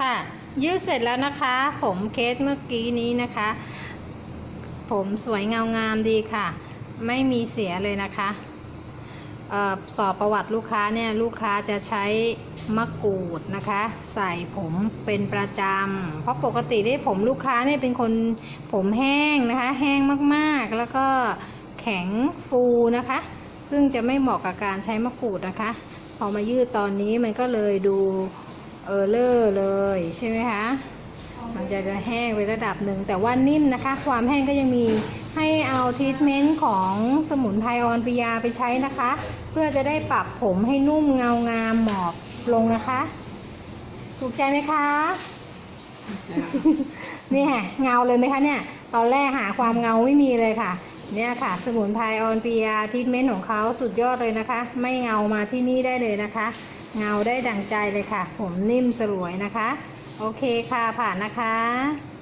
ค่ะ ยืดเสร็จแล้วนะคะ ผมเคสเมื่อกี้นี้นะคะ ผมสวยเงางามดีค่ะ ไม่มีเสียเลยนะคะออสอบประวัติลูกค้าเนี่ยลูกค้าจะใช้มะกรูดนะคะ ใส่ผมเป็นประจำเพราะปกติที่ผมลูกค้าเนี่ยเป็นคนผมแห้งนะคะ แห้งมากๆ แล้วก็แข็งฟูนะคะ ซึ่งจะไม่เหมาะกับการใช้มะกรูดนะคะ พอมายืดตอนนี้มันก็เลยดู เออเลอร์เลยใช่ไหมคะ มันจะแห้งไประดับหนึ่งแต่ว่านิ่มนะคะ ความแห้งก็ยังมีให้เอาทรีทเมนต์ของสมุนไพรออนปิยาไปใช้นะคะ เพื่อจะได้ปรับผมให้นุ่มเงางามหมอบลงนะคะ ถูกใจไหมคะเนี่ยเงาเลยไหมคะเนี่ย ตอนแรกหาความเงาไม่มีเลยค่ะ เนี่ยค่ะ สมุนไพรออนปิยาทรีทเมนต์ของเขาสุดยอดเลยนะคะ ไม่เงามาที่นี่ได้เลยนะคะ เงาได้ดั่งใจเลยค่ะ ผมนิ่มสลวยนะคะ โอเคค่ะผ่านนะคะ